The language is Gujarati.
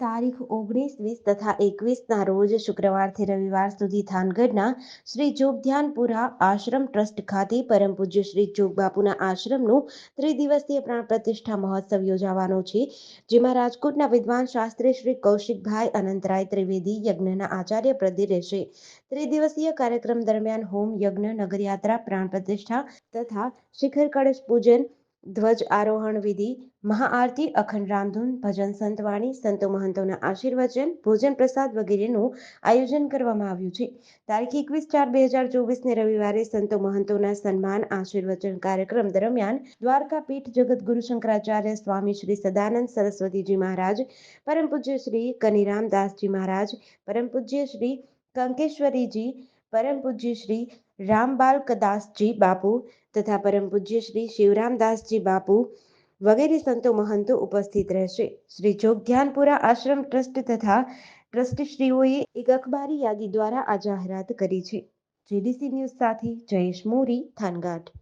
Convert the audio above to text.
તારીખ ઓગણીસ, વીસ તથા એકવીસના રોજ શુક્રવારથી રવિવાર સુધી થાનગઢના શ્રી જોગધ્યાનપુરા આશ્રમ ટ્રસ્ટ ખાતે પરમ પૂજ્ય શ્રી જોગબાપુના આશ્રમનું ત્રિદિવસીય પ્રાણ પ્રતિષ્ઠા મહોત્સવ યોજાવાનો છે, જેમાં રાજકોટના વિદ્વાન શાસ્ત્રી શ્રી કૌશિકભાઈ અનંતરાય ત્રિવેદી યજ્ઞના આચાર્ય પ્રદી રહેશે ત્રિદિવસીય કાર્યક્રમ દરમિયાન હોમ યજ્ઞ, નગરયાત્રા, પ્રાણ પ્રતિષ્ઠા તથા શિખર કળશ પૂજન ધ્વજ આરોહણ વિધિ, મહાઆરતી, અખંડ રામધૂન, ભજન સંતવાણી, સંતો મહંતોના આશીર્વચન, ભોજન પ્રસાદ વગેરેનું આયોજન કરવામાં આવ્યું છે. તારીખ એકવીસ ચાર બે હજાર ચોવીસને રવિવારે સંતો મહંતોના સન્માન, આશીર્વચન કાર્યક્રમ દરમિયાન દ્વારકા પીઠ જગતગુરુ શંકરાચાર્ય સ્વામી શ્રી સદાનંદ સરસ્વતીજી મહારાજ, પરમ પૂજ્ય શ્રી કનિરામ દાસજી મહારાજ, પરમ પૂજ્ય શ્રી કંકેશ્વરીજી, પરમ પૂજ્ય શ્રી રામબાલકદાસજી બાપુ તથા પરમ પૂજ્ય શ્રી શિવરામદાસજી બાપુ વગેરે સંતો મહંતો ઉપસ્થિત રહેશે. શ્રી જોગધ્યાનપુરા આશ્રમ ટ્રસ્ટ તથા ટ્રસ્ટશ્રીઓએ એક અખબારી યાદી દ્વારા આ જાહેરાત કરી છે. જેડીસી ન્યૂઝ સાથે જયેશ મોરી થાનગાટ